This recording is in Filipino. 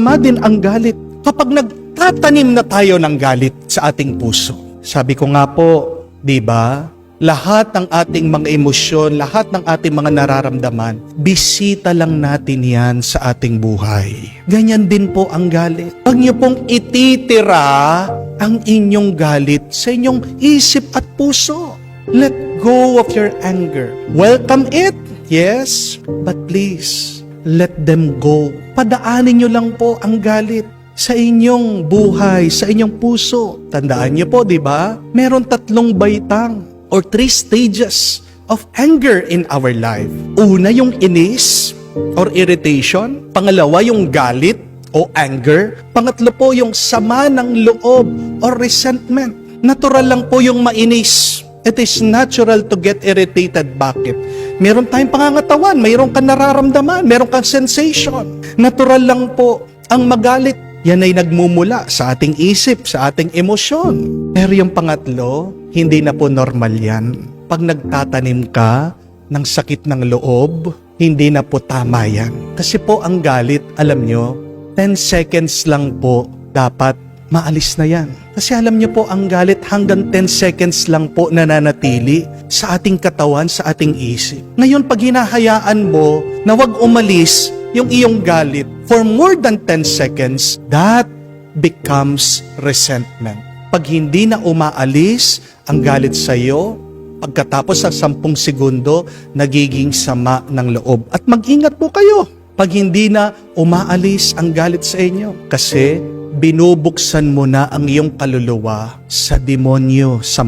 Ma din ang galit kapag nagtatanim na tayo ng galit sa ating puso. Sabi ko nga po, di ba? Lahat ng ating mga emosyon, lahat ng ating mga nararamdaman, bisita lang natin yan sa ating buhay. Ganyan din po ang galit. Huwag niyo pong ititira ang inyong galit sa inyong isip at puso. Let go of your anger. Welcome it, yes, but please, let them go. Padaanin nyo lang po ang galit sa inyong buhay, sa inyong puso. Tandaan nyo po, di ba? Meron tatlong baitang or three stages of anger in our life. Una yung inis or irritation. Pangalawa yung galit o anger. Pangatlo po yung sama ng loob or resentment. Natural lang po yung mainis. It is natural to get irritated. Bakit? Meron tayong pangangatawan, mayroon kang nararamdaman, meron kang sensation. Natural lang po ang magalit. Yan ay nagmumula sa ating isip, sa ating emosyon. Pero yung pangatlo, hindi na po normal yan. Pag nagtatanim ka ng sakit ng loob, hindi na po tama yan. Kasi po ang galit, alam nyo, 10 seconds lang po dapat maalis na yan. Kasi alam niyo po, ang galit hanggang 10 seconds lang po nananatili sa ating katawan, sa ating isip. Ngayon, pag hinahayaan mo na wag umalis yung iyong galit for more than 10 seconds, that becomes resentment. Pag hindi na umaalis ang galit sa iyo, pagkatapos ng 10 segundo, nagiging sama ng loob. At mag-ingat po kayo pag hindi na umaalis ang galit sa inyo. Kasi binubuksan mo na ang iyong kaluluwa sa demonyo sa